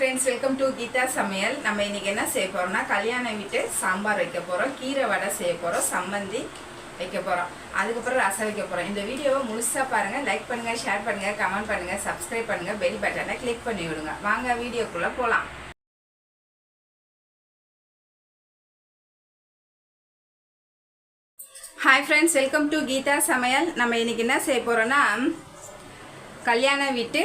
Friends welcome to Geetha சமையல் நம்ம இன்னைக்கு என்ன செய்ய போகிறோம்னா கல்யாண வீட்டு சாம்பார் வைக்க போகிறோம் கீரை வடை செய்ய போகிறோம் சம்மந்தி வைக்க போகிறோம் அதுக்கப்புறம் ரசம் வைக்க போகிறோம் இந்த வீடியோவை முழுசா பாருங்க லைக் பண்ணுங்க ஷேர் பண்ணுங்கள் கமெண்ட் பண்ணுங்கள் சப்ஸ்கிரைப் பண்ணுங்கள் பெல் பட்டனை கிளிக் பண்ணி விடுங்க. வாங்க வீடியோக்குள்ளே போகலாம் hi friends welcome to Geetha Samayal நம்ம இன்னைக்கு என்ன செய்ய போகிறோன்னா கல்யாண வீட்டு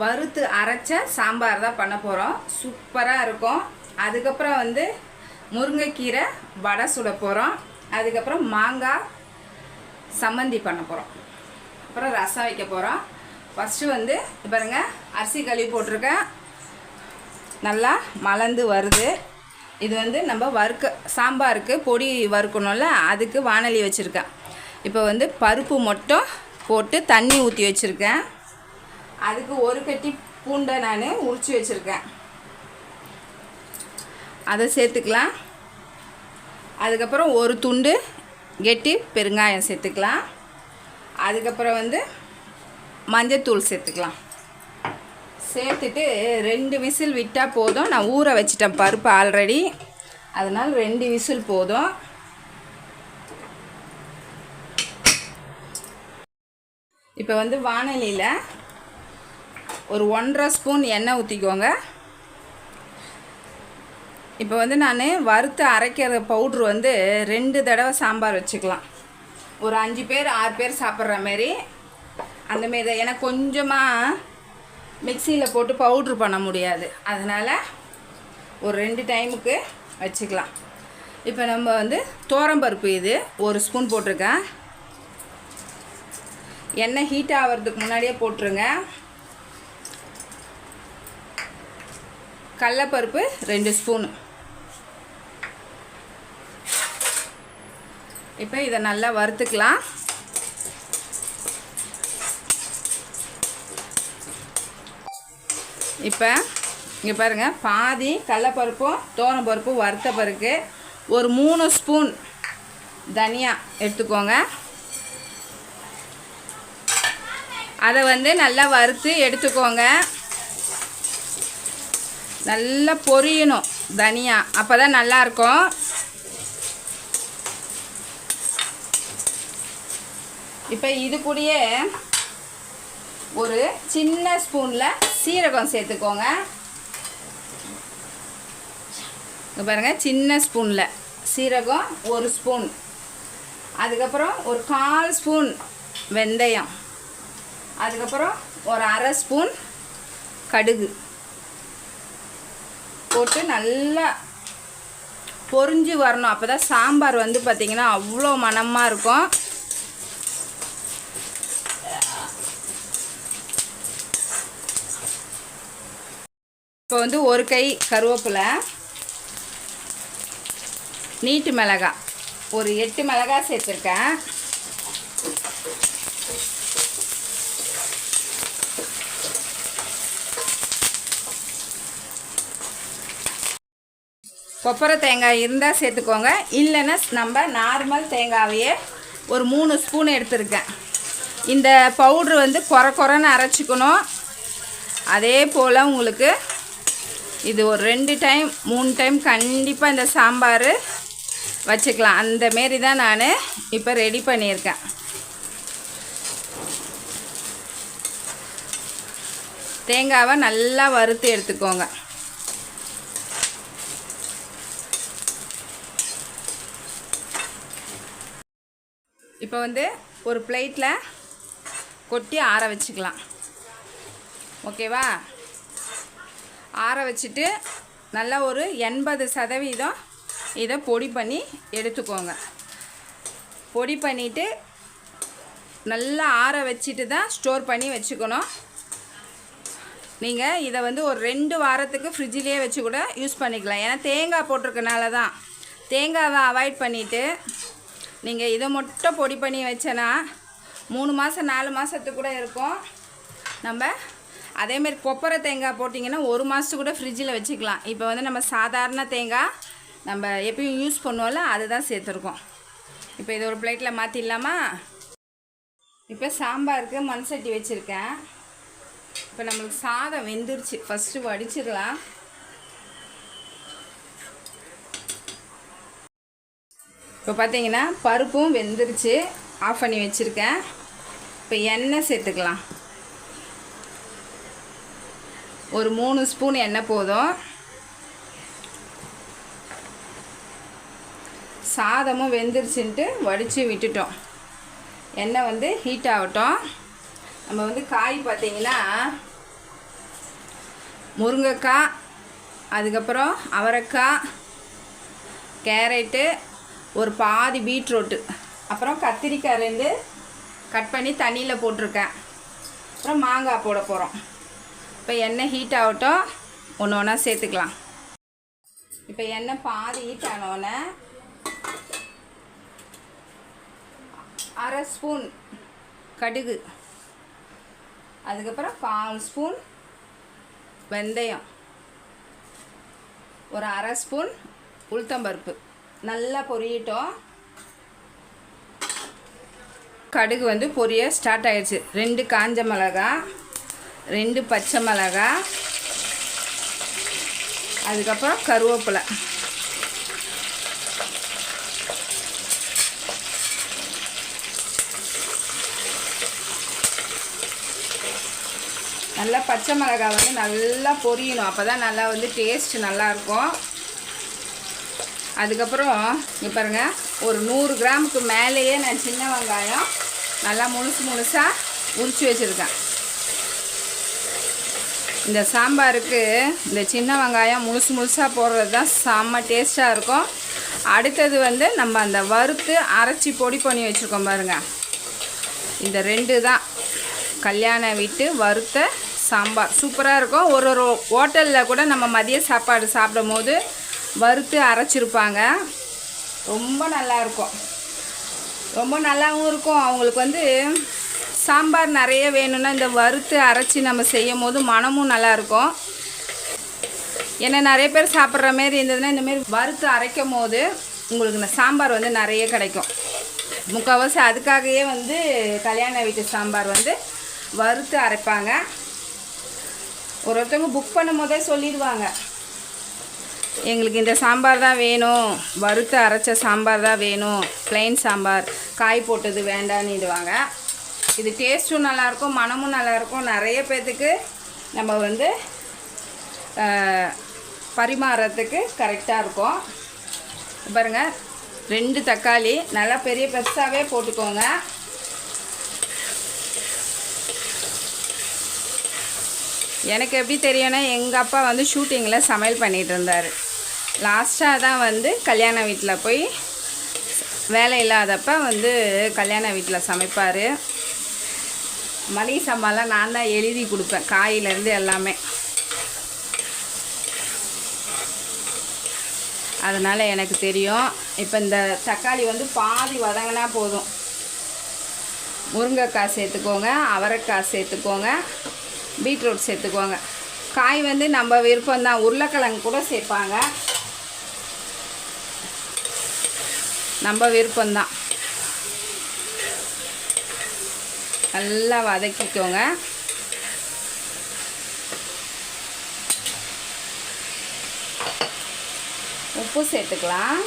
வறுத்து அரைச்ச சாம்பார் தான் பண்ண போகிறோம் சூப்பராக இருக்கும். அதுக்கப்புறம் வந்து முருங்கைக்கீரை வடை சுட போகிறோம் அதுக்கப்புறம் மாங்காய் சம்மந்தி பண்ண போகிறோம் அப்புறம் ரசம் வைக்க போகிறோம் ஃபஸ்ட்டு வந்து பாருங்க அரிசி கழுவி போட்டிருக்கேன். நல்லா மலர்ந்து வருது. இது வந்து நம்ம வறுக்க சாம்பாருக்கு பொடி வறுக்கணும்ல அதுக்கு வானலி வச்சுருக்கேன். இப்போ வந்து பருப்பு மட்டும் போட்டு தண்ணி ஊற்றி வச்சுருக்கேன். அதுக்கு ஒரு கட்டி பூண்டை நான் உரிச்சு வச்சுருக்கேன். அதை சேர்த்துக்கலாம். அதுக்கப்புறம் ஒரு துண்டு கெட்டி பெருங்காயம் சேர்த்துக்கலாம். அதுக்கப்புறம் வந்து மஞ்சத்தூள் சேர்த்துக்கலாம். சேர்த்துட்டு ரெண்டு விசில் விட்டால் போதும். நான் ஊற வச்சிட்டேன் பருப்பு ஆல்ரெடி. அதனால் ரெண்டு விசில் போதும். இப்போ வந்து வானலியில் ஒரு ஒன்றரை ஸ்பூன் எண்ணெய் ஊற்றிக்கோங்க இப்போ வந்து நான் வறுத்து அரைக்கிற பவுட்ரு வந்து ரெண்டு தடவை சாம்பார் வச்சுக்கலாம். ஒரு அஞ்சு பேர் ஆறு பேர் சாப்பிட்ற மாரி. அந்தமாரி தான். ஏன்னா கொஞ்சமாக மிக்சியில் போட்டு பவுட்ரு பண்ண முடியாது. அதனால் ஒரு ரெண்டு டைமுக்கு வச்சுக்கலாம். இப்போ நம்ம வந்து தோரம்பருப்பு இது ஒரு ஸ்பூன் போட்டிருக்கேன். எண்ணெய் ஹீட் ஆகிறதுக்கு முன்னாடியே போட்டுருங்க. கடலப்பருப்பு ரெண்டு ஸ்பூனு இப்போ இதை நல்லா வறுத்துக்கலாம். இப்போ இங்கே பாருங்கள் பாதி கடலப்பருப்பும் பருப்பும் வறுத்த பிறகு ஒரு மூணு ஸ்பூன் தனியா எடுத்துக்கோங்க. அதை வந்து நல்லா வறுத்து எடுத்துக்கோங்க. நல்லா பொரியணும் தனியா. அப்போ தான் நல்லாயிருக்கும். இப்போ இது கூடயே ஒரு சின்ன ஸ்பூனில் சீரகம் சேர்த்துக்கோங்க. பாருங்கள் பாருங்க சின்ன ஸ்பூனில் சீரகம் ஒரு ஸ்பூன். அதுக்கப்புறம் ஒரு கால் ஸ்பூன் வெந்தயம். அதுக்கப்புறம் ஒரு அரை ஸ்பூன் கடுகு. போட்டு நல்லா பொரிஞ்சு வரணும். அப்போ தான் சாம்பார் வந்து பார்த்திங்கன்னா அவ்வளோ மனமாக இருக்கும். இப்போ வந்து ஒரு கை கருவேப்பிலை நீட்டு மிளகாய். ஒரு எட்டு மிளகாய் சேர்த்துருக்கேன். கொப்பரை தேங்காய் இருந்தால் சேர்த்துக்கோங்க. இல்லைன்னா நம்ம நார்மல் தேங்காவையே ஒரு மூணு ஸ்பூன் எடுத்திருக்கேன். இந்த பவுட்ரு வந்து குறை குறைன்னு அரைச்சிக்கணும். அதே போல் உங்களுக்கு இது ஒரு ரெண்டு டைம் மூணு டைம் கண்டிப்பாக இந்த சாம்பார் வச்சுக்கலாம். அந்த மாரி தான் நான் இப்போ ரெடி பண்ணியிருக்கேன். தேங்காவை நல்லா வறுத்து எடுத்துக்கோங்க. இப்போ வந்து ஒரு பிளேட்டில் கொட்டி ஆற வச்சுக்கலாம். ஓகேவா? ஆற வச்சுட்டு நல்லா ஒரு எண்பது சதவீதம் இதை பொடி பண்ணி எடுத்துக்கோங்க. பொடி பண்ணிவிட்டு நல்லா ஆற வச்சுட்டு தான் ஸ்டோர் பண்ணி வச்சுக்கணும். நீங்கள் இதை வந்து ஒரு ரெண்டு வாரத்துக்கு ஃப்ரிட்ஜிலேயே வச்சு கூட யூஸ் பண்ணிக்கலாம். ஏன்னா தேங்காய் போட்டிருக்கனால தான். தேங்காவை அவாய்ட் பண்ணிவிட்டு நீங்கள் இதை மட்டும் பொடி பண்ணி வச்சேன்னா மூணு மாதம் நாலு மாதத்துக்கு கூட இருக்கும். நம்ம அதேமாரி கொப்பரை தேங்காய் போட்டிங்கன்னா ஒரு மாதத்துக்கு கூட ஃப்ரிட்ஜில் வச்சுக்கலாம். இப்போ வந்து நம்ம சாதாரண தேங்காய் நம்ம எப்பயும் யூஸ் பண்ணுவோம்ல அதுதான் சேர்த்துருக்கோம். இப்போ இதை ஒரு பிளேட்டில் மாற்றிடலாமா இப்போ சாம்பாருக்கு மண் சட்டி வச்சுருக்கேன். இப்போ நம்மளுக்கு சாதம் வெந்துருச்சு. ஃபஸ்ட்டு வடிச்சிடலாம். இப்போ பார்த்தீங்கன்னா பருப்பும் வெந்துருச்சு. ஆஃப் பண்ணி வச்சுருக்கேன். இப்போ எண்ணெய் சேர்த்துக்கலாம். ஒரு மூணு ஸ்பூன் எண்ணெய் போதும். சாதமும் வெந்துருச்சுன்ட்டு வடித்து விட்டுட்டோம். எண்ணெய் வந்து ஹீட் ஆகட்டும். நம்ம வந்து காய் பார்த்தீங்கன்னா முருங்கைக்காய் அதுக்கப்புறம் அவரைக்காய் கேரட்டு ஒரு பாதி பீட்ரூட்டு. அப்புறம் கத்திரிக்காய் ரெண்டு கட் பண்ணி தண்ணியில் போட்டிருக்கேன். அப்புறம் மாங்காய் போட போகிறோம் இப்போ எண்ணெய் ஹீட் ஆகட்டும். ஒன்று ஒன்றா சேர்த்துக்கலாம். இப்போ எண்ணெய் பாதி ஹீட் ஆனோடனே அரை ஸ்பூன் கடுகு. அதுக்கப்புறம் கால் ஸ்பூன் வெந்தயம். ஒரு அரை ஸ்பூன் உளுத்தம்பருப்பு. நல்லா பொரியட்டும். கடுகு வந்து பொரிய ஸ்டார்ட் ஆகிடுச்சு ரெண்டு காஞ்ச மிளகா ரெண்டு பச்சை மிளகா அதுக்கப்புறம் கருவேப்பிலை. நல்லா பச்சை மிளகாய் வந்து நல்லா பொரியணும். அப்போ தான் நல்லா வந்து டேஸ்ட் நல்லாயிருக்கும் அதுக்கப்புறம் இங்கே பாருங்கள் ஒரு நூறு கிராமுக்கு மேலேயே நான் சின்ன வெங்காயம் நல்லா முழுசு முழுசாக உரிச்சு வச்சுருக்கேன். இந்த சாம்பாருக்கு இந்த சின்ன வெங்காயம் முழுசு முழுசாக போடுறது தான் செம்ம டேஸ்ட்டாக இருக்கும். அடுத்தது வந்து நம்ம அந்த வறுத்து அரைச்சி பொடி பண்ணி வச்சுருக்கோம் பாருங்கள் இந்த ரெண்டு தான். கல்யாண வீட்டு வறுத்த சாம்பார். சூப்பராக இருக்கும். ஒரு ஒரு ஹோட்டலில் கூட நம்ம மதிய சாப்பாடு சாப்பிடும் போது வறுத்து அரைச்சிருப்பாங்க. ரொம்ப நல்லா இருக்கும் ரொம்ப நல்லாவும் இருக்கும். அவங்களுக்கு வந்து சாம்பார் நிறைய வேணும்னா இந்த வறுத்து அரைச்சி நம்ம செய்யும் போது மனமும் நல்லாயிருக்கும் ஏன்னா நிறைய பேர் சாப்பிட்ற மாரி இருந்ததுன்னா இந்தமாரி வறுத்து அரைக்கும் போது உங்களுக்கு இந்த சாம்பார் வந்து நிறைய கிடைக்கும். முக்கால்வாசி அதுக்காகவே வந்து கல்யாண வீட்டு சாம்பார் வந்து வறுத்து அரைப்பாங்க. ஒரு ஒருத்தவங்க புக் பண்ணும் போதே சொல்லிடுவாங்க. எங்களுக்கு இந்த சாம்பார் தான் வேணும். வறுத்து அரைச்ச சாம்பார் தான் வேணும். ப்ளைன் சாம்பார். காய் போட்டது வேண்டான்னுடுவாங்க இது டேஸ்ட்டும் நல்லாயிருக்கும் மனமும் நல்லாயிருக்கும். நிறைய பேர்த்துக்கு நம்ம வந்து பரிமாறத்துக்கு கரெக்டாக இருக்கும். பாருங்கள் ரெண்டு தக்காளி நல்லா பெரிய பெருசாகவே போட்டுக்கோங்க. எனக்கு எப்படி தெரியும்னா எங்கள் அப்பா வந்து ஷூட்டிங்கில் சமையல் பண்ணிகிட்டு இருந்தார். லாஸ்ட்டாக தான் வந்து கல்யாண வீட்டில் போய் வேலை இல்லாதப்ப வந்து கல்யாண வீட்டில் சமைப்பார். மளிகை சாமான்லாம் நான் தான் எழுதி கொடுப்பேன் காயிலேருந்து எல்லாமே. அதனால் எனக்கு தெரியும் இப்போ இந்த தக்காளி வந்து பாதி வதங்கினா போதும். முருங்கைக்காய் சேர்த்துக்கோங்க அவரைக்காய் சேர்த்துக்கோங்க. பீட்ரூட் சேர்த்துக்குவாங்க. காய் வந்து நம்ம விருப்பம்தான். உருளைக்கிழங்கு கூட சேர்ப்பாங்க. நம்ம விருப்பம்தான். நல்லா வதக்கிக்கோங்க. உப்பு சேர்த்துக்கலாம்.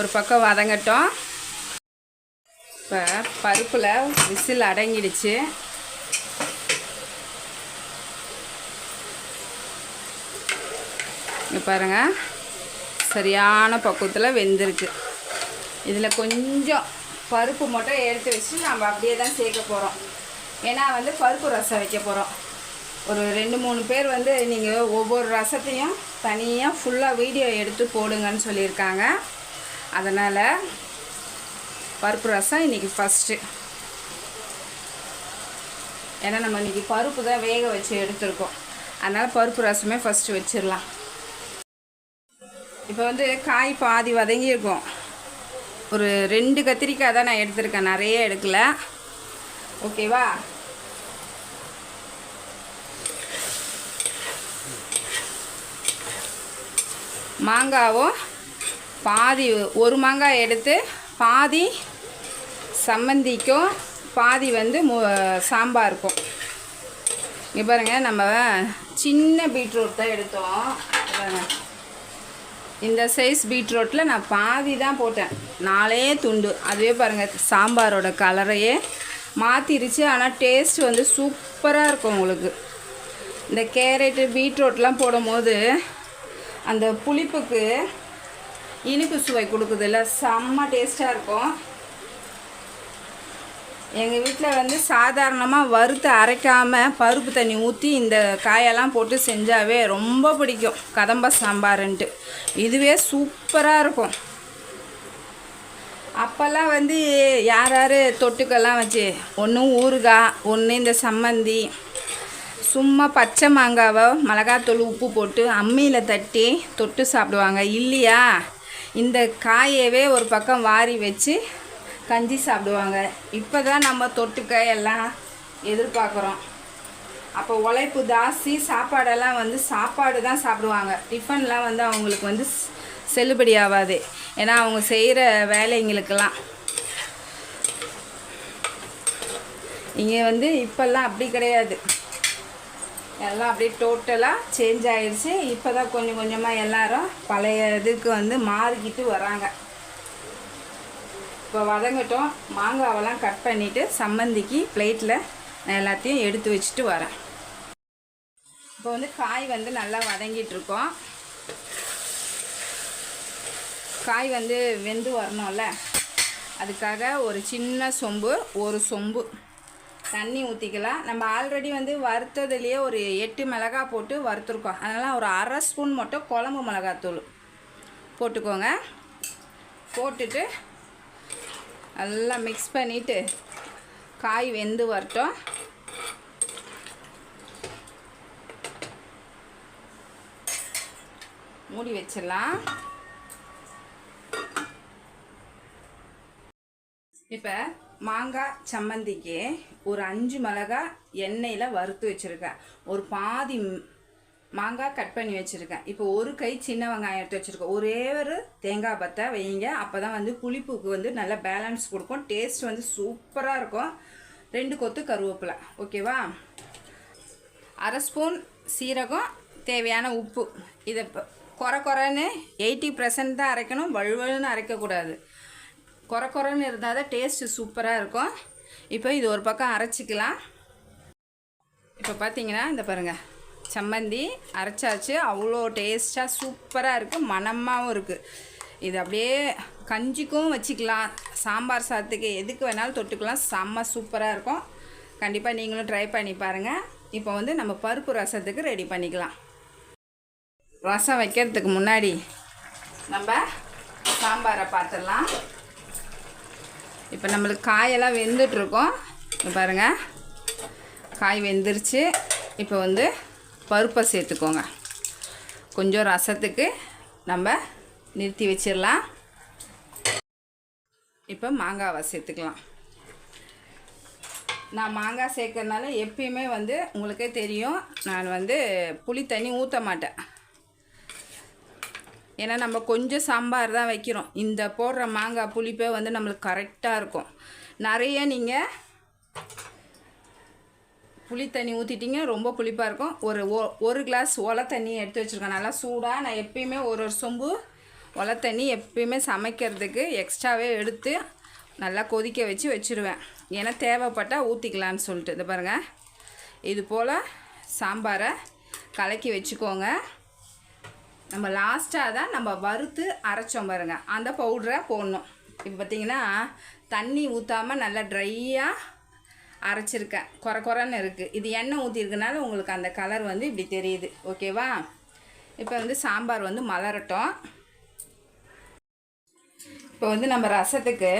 ஒரு பக்கம் வதங்கட்டும். இப்போ பருப்பில் விசில் அடங்கிடுச்சு. இங்கே பாருங்கள் சரியான பக்குவத்தில் வெந்திருக்கு. இதில் கொஞ்சம் பருப்பு மட்டும் எடுத்து வச்சு நம்ம அப்படியே தான் சேர்க்க போகிறோம் ஏன்னா வந்து பருப்பு ரசம் வைக்க போகிறோம் ஒரு ரெண்டு மூணு பேர் வந்து நீங்கள் ஒவ்வொரு ரசத்தையும் தனியாக ஃபுல்லாக வீடியோ எடுத்து போடுங்கன்னு சொல்லியிருக்காங்க. அதனால் பருப்பு ரசம் இன்றைக்கி ஃபஸ்ட்டு ஏன்னா நம்ம இன்றைக்கி பருப்பு தான் வேக வச்சு எடுத்துருக்கோம். அதனால் பருப்பு ரசமே ஃபஸ்ட்டு வச்சிடலாம். இப்போ வந்து காய் பாதி வதங்கியிருக்கும். ஒரு ரெண்டு கத்திரிக்காய் தான் நான் எடுத்திருக்கேன். நிறைய எடுக்கல. ஓகேவா? மாங்காவும் பாதி ஒரு மாங்காய் எடுத்து பாதி சம்மந்திக்கும் பாதி வந்து மு சாம்பாருக்கும் இங்கே பாருங்கள் நம்ம சின்ன பீட்ரூட் தான் எடுத்தோம். இந்த சைஸ் பீட்ரூட்டில் நான் பாதி தான் போட்டேன். நாலே துண்டு. அதுவே பாருங்கள் சாம்பாரோட கலரையே மாற்றிருச்சு ஆனால் டேஸ்ட் வந்து சூப்பராக இருக்கும் உங்களுக்கு. இந்த கேரட்டு பீட்ரூட்லாம் போடும்போது அந்த புளிப்புக்கு இனிப்பு சுவை கொடுக்குதுல்ல. செம்ம டேஸ்ட்டாக இருக்கும். எங்கள் வீட்டில் வந்து சாதாரணமாக வறுத்து அரைக்காமல் பருப்பு தண்ணி ஊற்றி இந்த காயெல்லாம் போட்டு செஞ்சாவே ரொம்ப பிடிக்கும். கதம்ப சாம்பாருன்ட்டு. இதுவே சூப்பராக இருக்கும். அப்போல்லாம் வந்து யார் யார் தொட்டுக்கெல்லாம் வச்சு ஒன்று ஊறுகாய் ஒன்று இந்த சம்மந்தி சும்மா பச்சை மாங்காவை மிளகாத்தூள் உப்பு போட்டு அம்மியில் தட்டி தொட்டு சாப்பிடுவாங்க. இல்லையா? இந்த காயவே ஒரு பக்கம் வாரி வச்சு கஞ்சி சாப்பிடுவாங்க. இப்போ தான் நம்ம தொட்டுக்க எல்லாம் எதிர்பார்க்குறோம். அப்போ உழைப்பு ஜாஸ்தி சாப்பாடெல்லாம் வந்து சாப்பாடு தான் சாப்பிடுவாங்க. டிஃபன்லாம் வந்து அவங்களுக்கு வந்து செல்லுபடி ஆகாது. ஏன்னா அவங்க செய்கிற வேலைங்களுக்கெல்லாம். இங்கே வந்து இப்போல்லாம் அப்படி கிடையாது. எல்லாம் அப்படியே டோட்டலாக சேஞ்ச் ஆகிடுச்சு இப்போ தான் கொஞ்சம் கொஞ்சமாக எல்லாரும் பழைய இதுக்கு வந்து மாறிக்கிட்டு வராங்க. இப்போ வதங்கட்டும். மாங்காவெல்லாம் கட் பண்ணிவிட்டு சம்மந்திக்கு பிளேட்டில் நான் எல்லாத்தையும் எடுத்து வச்சுட்டு வரேன். இப்போ வந்து காய் வந்து நல்லா வதங்கிட்டுருக்கோம் காய் வந்து வெந்து வரணும்ல. அதுக்காக ஒரு சின்ன சொம்பு ஒரு சொம்பு. தண்ணி ஊற்றிக்கலாம் நம்ம ஆல்ரெடி வந்து வறுத்ததுலேயே ஒரு எட்டு மிளகாய் போட்டு வறுத்துருக்கோம். அதனால் ஒரு அரை ஸ்பூன் மட்டும் குழம்பு மிளகாத்தூள் போட்டுக்கோங்க. போட்டுட்டு நல்லா மிக்ஸ் பண்ணிவிட்டு காய் வெந்து வரட்டும். மூடி வச்சிடலாம். இப்போ மாங்காய் சம்மந்திக்கு ஒரு அஞ்சு மிளகாய் எண்ணெயில் வறுத்து வச்சுருக்கேன். ஒரு பாதி மாங்காய் கட் பண்ணி வச்சுருக்கேன். இப்போ ஒரு கை சின்ன வெங்காயம் எடுத்து வச்சுருக்கேன். ஒரே ஒரு தேங்காய் பத்தை வைங்க. அப்போ தான் வந்து புளிப்புக்கு வந்து நல்ல பேலன்ஸ் கொடுக்கும். டேஸ்ட் வந்து சூப்பராக இருக்கும். ரெண்டு கொத்து கருவேப்பிலை. ஓகேவா அரை ஸ்பூன் சீரகம் தேவையான உப்பு. இதை இப்போ குறை குறைன்னு எயிட்டி பர்சன்ட் தான் அரைக்கணும். வழுவழுன்னு அரைக்கக்கூடாது. குறை குறைன்னு இருந்தால் தான் டேஸ்ட்டு சூப்பராக இருக்கும். இப்போ இது ஒரு பக்கம் அரைச்சிக்கலாம். இப்போ பார்த்தீங்கன்னா இந்த பாருங்கள் சம்மந்தி அரைச்சாச்சு. அவ்வளோ டேஸ்ட்டாக சூப்பராக இருக்குது மணமாகவும் இருக்குது இது அப்படியே கஞ்சிக்கும் வச்சுக்கலாம். சாம்பார் சாதத்துக்கு எதுக்கு வேணாலும் தொட்டுக்கலாம். செம்ம சூப்பராக இருக்கும். கண்டிப்பாக நீங்களும் ட்ரை பண்ணி பாருங்கள் இப்போ வந்து நம்ம பருப்பு ரசத்துக்கு ரெடி பண்ணிக்கலாம். ரசம் வைக்கிறதுக்கு முன்னாடி நம்ம சாம்பாரை பார்த்துடலாம். இப்போ நம்மளுக்கு காயெல்லாம் வெந்துட்டுருக்கோம். இங்க பாருங்கள் காய் வெந்துருச்சு. இப்போ வந்து பருப்பை சேர்த்துக்கோங்க. கொஞ்சம் ரசத்துக்கு நம்ம நிறுத்தி வச்சிடலாம். இப்போ மாங்காவை சேர்த்துக்கலாம். நான் மாங்காய் சேர்க்கறதுனால எப்பயுமே வந்து உங்களுக்கே தெரியும். நான் வந்து புளி தண்ணி ஊற்ற மாட்டேன். ஏன்னா நம்ம கொஞ்சம் சாம்பார் தான் வைக்கிறோம். இந்த போடுற மாங்காய் புளிப்பே வந்து நம்மளுக்கு கரெக்டாக இருக்கும். நிறைய நீங்கள் புளி தண்ணி ஊற்றிட்டிங்க ரொம்ப புளிப்பாக இருக்கும். ஒரு ஒ- ஒரு கிளாஸ் ஒலை தண்ணி எடுத்து வச்சுருக்கேன். நல்லா சூடாக நான் எப்பயுமே ஒரு ஒரு சொம்பு ஒலை தண்ணி எப்பயுமே சமைக்கிறதுக்கு எக்ஸ்ட்ராவே எடுத்து நல்லா கொதிக்க வச்சு வச்சுருவேன். ஏன்னா தேவைப்பட்டால் ஊற்றிக்கலான்னு சொல்லிட்டு. இது பாருங்கள் இது போல் சாம்பாரை கலக்கி வச்சுக்கோங்க. நம்ம லாஸ்ட்டாக தான் நம்ம வறுத்து அரைச்சோம் பாருங்கள் அந்த பவுடரை போடணும். இப்போ பார்த்தீங்கன்னா தண்ணி ஊற்றாமல் நல்லா ட்ரையாக அரைச்சிருக்கேன். குறை குறைன்னு இருக்குது இது எண்ணெய் ஊற்றிருக்கனால உங்களுக்கு அந்த கலர் வந்து இப்படி தெரியுது. ஓகேவா இப்போ வந்து சாம்பார் வந்து மலரட்டும். இப்போ வந்து நம்ம ரசத்துக்கு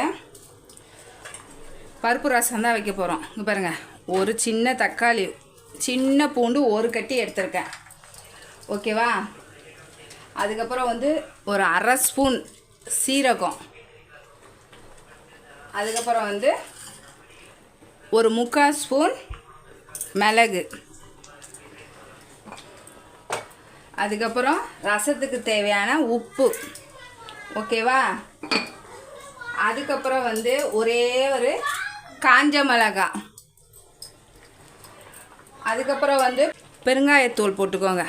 பருப்பு ரசம் தான் வைக்க போகிறோம் இங்கே பாருங்கள் ஒரு சின்ன தக்காளி சின்ன பூண்டு ஒரு கட்டி எடுத்திருக்கேன். ஓகேவா அதுக்கப்புறம் வந்து ஒரு அரை ஸ்பூன் சீரகம். அதுக்கப்புறம் வந்து ஒரு முக்கால் ஸ்பூன் மிளகு. அதுக்கப்புறம் ரசத்துக்கு தேவையான உப்பு. ஓகேவா? அதுக்கப்புறம் வந்து ஒரே ஒரு காஞ்ச மிளகா. அதுக்கப்புறம் வந்து பெருங்காயத்தூள் போட்டுக்கோங்க.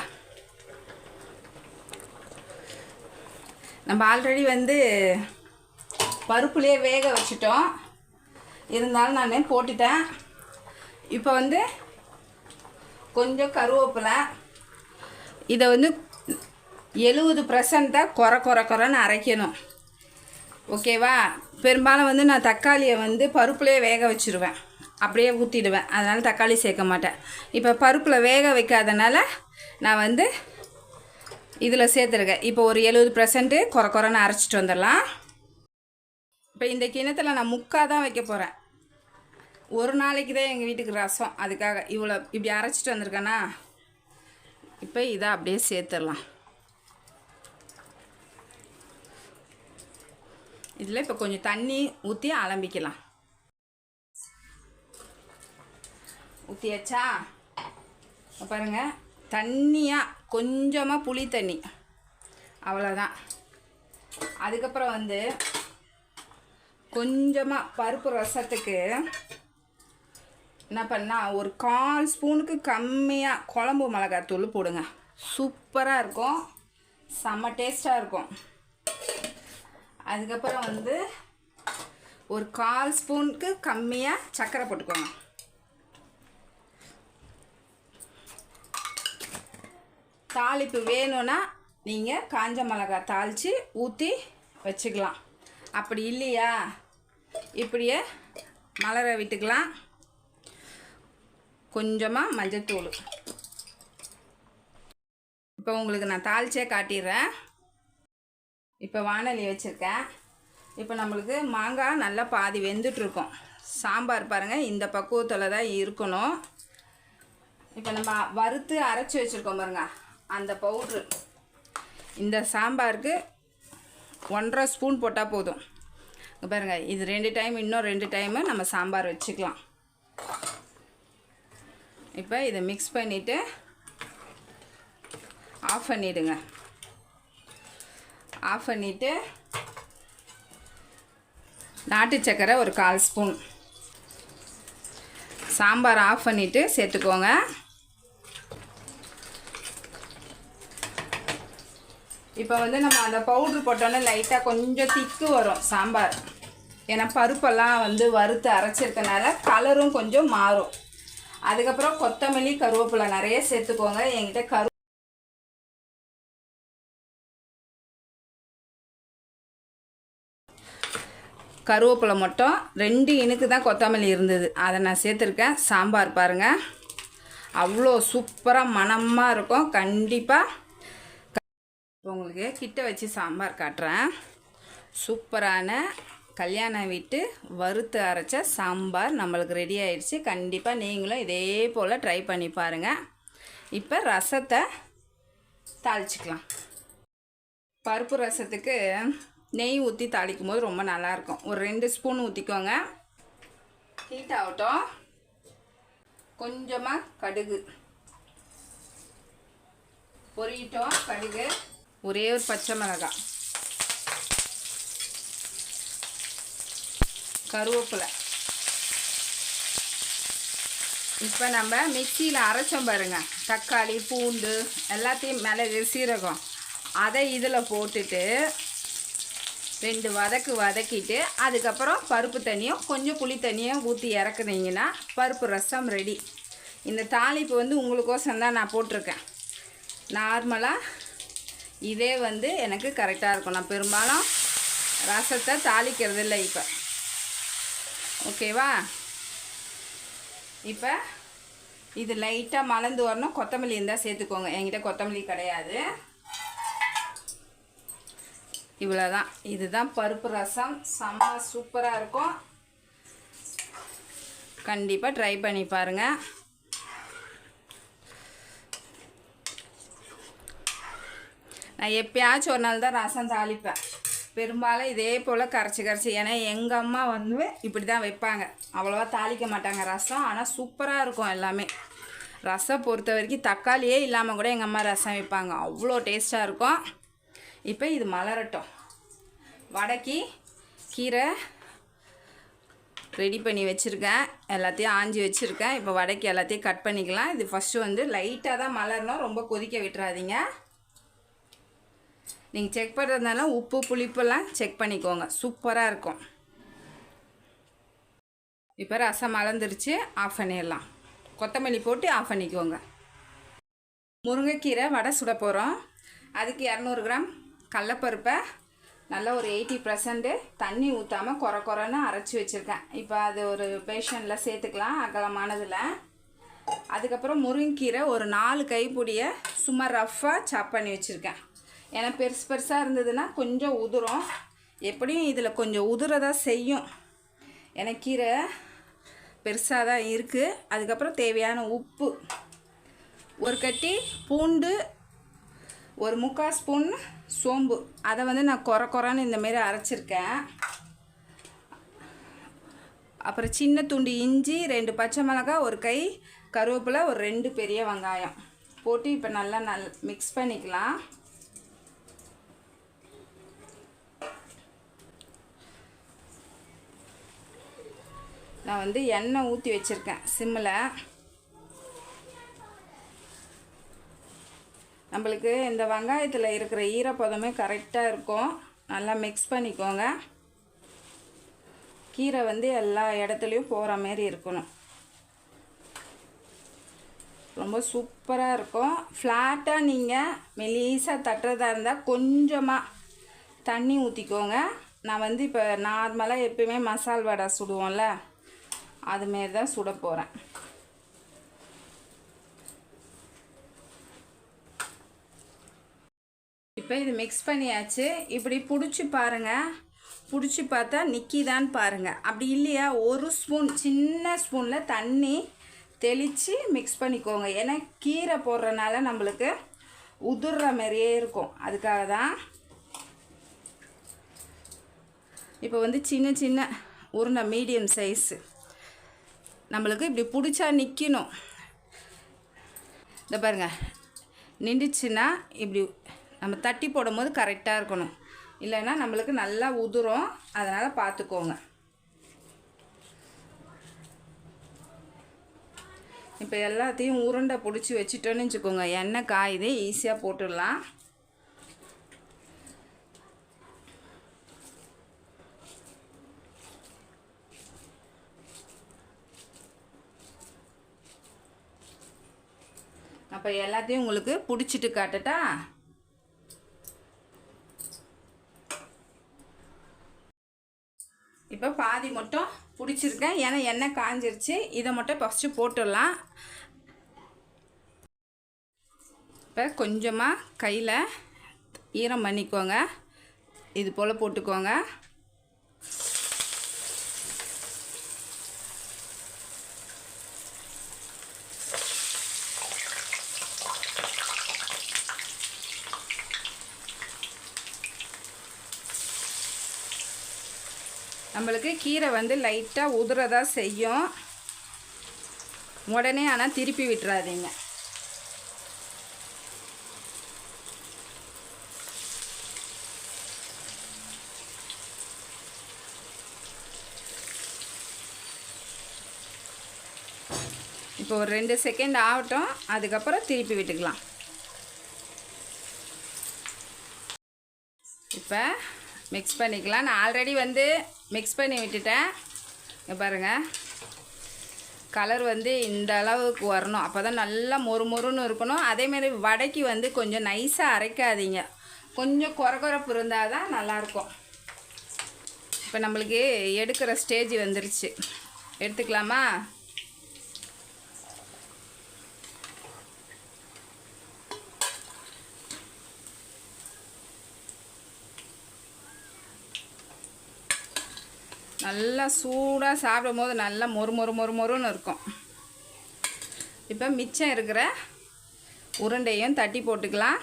நம்ம ஆல்ரெடி வந்து பருப்புலேயே வேக வச்சிட்டோம். இருந்தாலும் நான் போட்டுட்டேன். இப்போ வந்து கொஞ்சம் கருவேப்பிலை. இதை வந்து எழுபது பர்சன்ட்டாக குறை குறை குறைன்னு அரைக்கணும். ஓகேவா? பெரும்பாலும் வந்து நான் தக்காளியை வந்து பருப்புலேயே வேக வச்சுருவேன். அப்படியே ஊற்றிடுவேன் அதனால் தக்காளி சேர்க்க மாட்டேன். இப்போ பருப்பில் வேக வைக்காதனால நான் வந்து இதில் சேர்த்துருக்கேன் இப்போ ஒரு எழுபது பர்சன்ட்டு குறை குறைன்னு அரைச்சிட்டு வந்துடலாம். இப்போ இந்த கிணத்துல நான் முக்கால் தான் வைக்க போகிறேன் ஒரு நாளைக்கு தான் எங்கள் வீட்டுக்கு ரசம். அதுக்காக இவ்வளோ இப்படி அரைச்சிட்டு வந்திருக்கேனா? இப்போ இதை அப்படியே சேர்த்துடலாம். இதில் இப்போ கொஞ்சம் தண்ணி ஊற்றி அலம்பிக்கலாம். ஊற்றியாச்சா பாருங்கள் தண்ணியாக கொஞ்சமாக புளி தண்ணி. அவ்வளோதான் அதுக்கப்புறம் வந்து கொஞ்சமாக பருப்பு ரசத்துக்கு என்ன பண்ணால் ஒரு கால் ஸ்பூனுக்கு கம்மியாக குழம்பு மிளகாத்தூள் போடுங்க. சூப்பராக இருக்கும். செம்ம டேஸ்ட்டாக இருக்கும். அதுக்கப்புறம் வந்து ஒரு கால் ஸ்பூனுக்கு கம்மியாக சர்க்கரை போட்டுக்கோங்க. தாளிப்பு வேணும்னா நீங்கள் காஞ்ச மிளகா தாளித்து ஊற்றி வச்சுக்கலாம். அப்படி இல்லையா? இப்படியே மலர விட்டுக்கலாம். கொஞ்சமாக மஞ்சத்தூள். இப்போ உங்களுக்கு நான் தாளிச்சே காட்டிடுறேன். இப்போ வானொலி வச்சுருக்கேன். இப்போ நம்மளுக்கு மாங்காய் நல்லா பாதி வெந்துட்டுருக்கோம். சாம்பார் பாருங்கள் இந்த பக்குவத்தில் தான் இருக்கணும். இப்போ நம்ம வறுத்து அரைச்சி வச்சுருக்கோம் பாருங்கள் அந்த பவுட்ரு இந்த சாம்பாருக்கு ஒன்றரை ஸ்பூன் போட்டால் போதும். பாருங்கள் இது ரெண்டு டைம் இன்னும் ரெண்டு டைமு நம்ம சாம்பார் வச்சுக்கலாம். இப்போ இதை மிக்ஸ் பண்ணிவிட்டு ஆஃப் பண்ணிவிடுங்க ஆஃப் பண்ணிவிட்டு நாட்டு சக்கரை ஒரு கால் ஸ்பூன் சாம்பார் ஆஃப் பண்ணிவிட்டு சேர்த்துக்கோங்க. இப்போ வந்து நம்ம அந்த பவுட்ரு போட்டோன்னே லைட்டாக கொஞ்சம் திக்கு வரும் சாம்பார். ஏன்னா பருப்பெல்லாம் வந்து வறுத்து அரைச்சிருக்கனால கலரும் கொஞ்சம் மாறும். அதுக்கப்புறம் கொத்தமல்லி கருவேப்பிலை நிறைய சேர்த்துக்கோங்க. என்கிட்ட கரு கருவேப்பிலை மட்டும் ரெண்டு இனுக்கு தான் கொத்தமல்லி இருந்தது. அதை நான் சேர்த்துருக்கேன். சாம்பார் பாருங்கள் அவ்வளோ சூப்பராக மணமாக இருக்கும். கண்டிப்பாக உங்களுக்கு கிட்ட வச்சு சாம்பார் காட்டுறேன். சூப்பரான கல்யாண வீட்டு வறுத்து அரைச்ச சாம்பார் நம்மளுக்கு ரெடி ஆயிடுச்சு. கண்டிப்பாக நீங்களும் இதே போல் ட்ரை பண்ணி பாருங்கள் இப்போ ரசத்தை தாளிச்சிக்கலாம். பருப்பு ரசத்துக்கு நெய் ஊற்றி தாளிக்கும் போது ரொம்ப நல்லாயிருக்கும் ஒரு ரெண்டு ஸ்பூன் ஊற்றிக்கோங்க ஹீட் ஆகட்டும். கொஞ்சமாக கடுகு. பொரியட்டும் கடுகு. ஒரே ஒரு பச்சை மிளகாய் கருவேப்பிலை. இப்போ நம்ம மிக்சியில் அரைச்சோம் பாருங்க. தக்காளி பூண்டு எல்லாத்தையும் மிளகு சீரகம். அதை இதில் போட்டுட்டு ரெண்டு வதக்கு வதக்கிட்டு அதுக்கப்புறம் பருப்பு தண்ணியும் கொஞ்சம் புளி தண்ணியும் ஊற்றி இறக்குனீங்கன்னா பருப்பு ரசம் ரெடி இந்த தாளிப்பு வந்து உங்களுக்கோசம் தான் நான் போட்டிருக்கேன். நார்மலாக இதே வந்து எனக்கு கரெக்டாக இருக்கும். நான் பெரும்பாலும் ரசத்தை தாளிக்கிறது இல்லை இப்போ. ஓகேவா? இப்போ இது லைட்டாக மலர்ந்து வரணும். கொத்தமல்லி இருந்தால் சேர்த்துக்கோங்க. என்கிட்ட கொத்தமல்லி கிடையாது. இவ்வளோதான் இதுதான் பருப்பு ரசம். செம்ம சூப்பராக இருக்கும். கண்டிப்பாக ட்ரை பண்ணி பாருங்கள் நான் எப்பயாச்சும் ஒரு நாள் தான் ரசம் தாளிப்பேன். பெரும்பாலும் இதே போல் கரைச்சி கரைச்சி. ஏன்னா எங்கள் அம்மா வந்து இப்படி தான் வைப்பாங்க. அவ்வளோவா தாளிக்க மாட்டாங்க ரசம். ஆனால் சூப்பராக இருக்கும் எல்லாமே. ரசம் பொறுத்த வரைக்கும் தக்காளியே இல்லாமல் கூட எங்கள் அம்மா ரசம் வைப்பாங்க. அவ்வளோ டேஸ்ட்டாக இருக்கும். இப்போ இது மலரட்டும். வடக்கி கீரை ரெடி பண்ணி வச்சுருக்கேன். எல்லாத்தையும் ஆஞ்சி வச்சுருக்கேன். இப்போ வடக்கி எல்லாத்தையும் கட் பண்ணிக்கலாம். இது ஃபஸ்ட்டு வந்து லைட்டாக தான் மலரணும். ரொம்ப கொதிக்க விட்டுறாதீங்க. நீங்கள் செக் பண்ணுறதுனால உப்பு புளிப்பெல்லாம் செக் பண்ணிக்கோங்க. சூப்பராக இருக்கும். இப்போ ரசம் மலர்ந்துருச்சு ஆஃப் பண்ணிடலாம். கொத்தமல்லி போட்டு ஆஃப் பண்ணிக்கோங்க. முருங்கைக்கீரை வடை சுட போகிறோம் அதுக்கு இரநூறு கிராம் கடலப்பருப்பை நல்லா ஒரு எயிட்டி பர்சன்ட்டு தண்ணி ஊற்றாமல் குறை குறைன்னு அரைச்சி வச்சுருக்கேன். இப்போ அது ஒரு பேஷனில் சேர்த்துக்கலாம் அகலமானதில். அதுக்கப்புறம் முருங்கீரை ஒரு நாலு கைப்பொடியை சும்மா ரஃப்பாக சாப் பண்ணி வச்சுருக்கேன். ஏன்னா பெருசு பெருசாக இருந்ததுன்னா கொஞ்சம் உதிரும். எப்படியும் இதில் கொஞ்சம் உதிரதா செய்யும். ஏன்னா கீரை பெருசாக தான் இருக்குது அதுக்கப்புறம் தேவையான உப்பு. ஒரு கட்டி பூண்டு ஒரு முக்கால் ஸ்பூன் சோம்பு. அதை வந்து நான் குறை குறைன்னு இந்தமாரி அரைச்சிருக்கேன். அப்புறம் சின்ன துண்டு இஞ்சி ரெண்டு பச்சை மிளகாய் ஒரு கை கருவேப்பிலை ஒரு ரெண்டு பெரிய வெங்காயம். போட்டு இப்போ நல்லா நல் மிக்ஸ் பண்ணிக்கலாம். நான் வந்து எண்ணெய் ஊற்றி வச்சுருக்கேன். சிம்மில் நம்மளுக்கு இந்த வெங்காயத்தில் இருக்கிற ஈரப்பதமே கரெக்டாக இருக்கும். நல்லா மிக்ஸ் பண்ணிக்கோங்க. கீரை வந்து எல்லா இடத்துலையும் போகிற மாரி இருக்கணும். ரொம்ப சூப்பராக இருக்கும். ஃப்ளாட்டாக நீங்கள் மெலீஸாக தட்டுறதா இருந்தால் கொஞ்சமாக தண்ணி ஊற்றிக்கோங்க நான் வந்து இப்போ நார்மலாக எப்பயுமே மசால் வடை சுடுவோம்ல. அதுமாரி தான் சுட போகிறேன் இப்போ இது மிக்ஸ் பண்ணியாச்சு. இப்படி பிடிச்சி பாருங்கள் பிடிச்சி பார்த்தா நிற்கிதான்னு பாருங்கள் அப்படி இல்லையா? ஒரு ஸ்பூன் சின்ன ஸ்பூனில் தண்ணி தெளித்து மிக்ஸ் பண்ணிக்கோங்க. ஏன்னா கீரை போடுறனால நம்மளுக்கு உதிர்ற மாதிரியே இருக்கும். அதுக்காக தான். இப்போ வந்து சின்ன சின்ன உருண்டை மீடியம் சைஸு நம்மளுக்கு இப்படி பிடிச்சா நிற்கணும் இந்த பாருங்க. நின்றுச்சுன்னா இப்படி நம்ம தட்டி போடும்போது கரெக்டாக இருக்கணும். இல்லைன்னா நம்மளுக்கு நல்லா உதிரும். அதனால் பார்த்துக்கோங்க. இப்போ எல்லாத்தையும் உருண்டை பிடிச்சி வச்சுட்டோன்னு வச்சுக்கோங்க. எண்ணெய் காயுது ஈஸியாக போட்டுடலாம். அப்போ எல்லாத்தையும் உங்களுக்கு பிடிச்சிட்டு காட்டட்டா? இப்போ பாதி மட்டும் பிடிச்சிருக்கேன். ஏன்னா எண்ணெய் காஞ்சிருச்சு. இதை மட்டும் ஃபஸ்ட்டு போட்டுடலாம். இப்போ கொஞ்சமாக கையில் ஈரம் பண்ணிக்கோங்க. இது போல் போட்டுக்கோங்க. நம்மளுக்கு கீரை வந்து லைட்டாக உதுறதா செய்யும். உடனே ஆனால் திருப்பி விட்டுறாதீங்க. இப்போ ஒரு ரெண்டு செகண்ட் ஆகட்டும் அதுக்கப்புறம் திருப்பி விட்டுக்கலாம். இப்போ மிக்ஸ் பண்ணிக்கலாம். நான் ஆல்ரெடி வந்து மிக்ஸ் பண்ணி விட்டுட்டேன். பாருங்கள் கலர் வந்து இந்த அளவுக்கு வரணும். அப்போ தான் நல்லா மொறு மொறுன்னு இருக்கணும். அதேமாரி வடைக்கு வந்து கொஞ்சம் நைஸாக அரைக்காதீங்க. கொஞ்சம் குறகுறப்பு இருந்தால் தான் நல்லாயிருக்கும். இப்போ நம்மளுக்கு எடுக்கிற ஸ்டேஜ் வந்துருச்சு. எடுத்துக்கலாமா? நல்லா சூடாக சாப்பிடும் போது நல்லா மொறு மொறு மொறு மொறுன்னு இருக்கும். இப்போ மிச்சம் இருக்கிற உருண்டையும் தட்டி போட்டுக்கலாம்.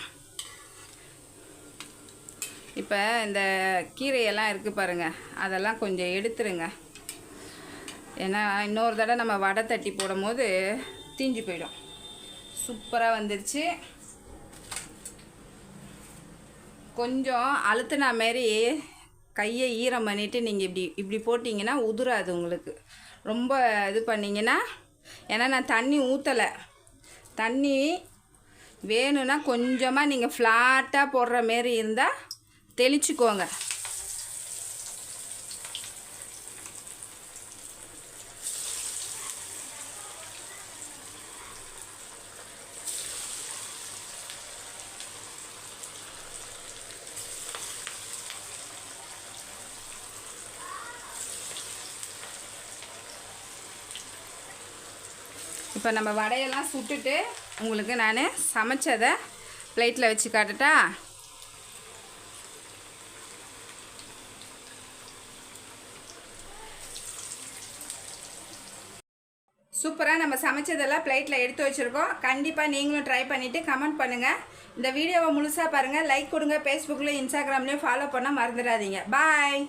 இப்போ இந்த கீரையெல்லாம் இருக்குது பாருங்கள் அதெல்லாம் கொஞ்சம் எடுத்துருங்க. ஏன்னா இன்னொரு தடவை நம்ம வடை தட்டி போடும்போது தீஞ்சு போயிடும். சூப்பராக வந்துருச்சு. கொஞ்சம் அழுத்தினா மாரி கையை ஈரம் பண்ணிவிட்டு நீங்கள் இப்படி இப்படி போட்டிங்கன்னா உதிராது உங்களுக்கு. ரொம்ப இது பண்ணிங்கன்னா ஏன்னா நான் தண்ணி ஊற்றலை தண்ணி வேணும்னா கொஞ்சமாக நீங்கள் ஃப்ளாட்டாக போடுற மாரி இருந்தால் தெளிச்சுக்கோங்க. இப்போ நம்ம வடையெல்லாம் சுட்டுட்டு உங்களுக்கு நான் சமைச்சதை பிளேட்டில் வச்சு காட்டுட்டா? சூப்பராக நம்ம சமைச்சதெல்லாம் பிளேட்டில் எடுத்து வச்சுருக்கோம். கண்டிப்பாக நீங்களும் ட்ரை பண்ணிவிட்டு கமெண்ட் பண்ணுங்கள் இந்த வீடியோவை முழுசாக பாருங்கள் லைக் கொடுங்க. ஃபேஸ்புக்கில் இன்ஸ்டாகிராம்லேயும் ஃபாலோ பண்ண மறந்துடாதீங்க. பாய்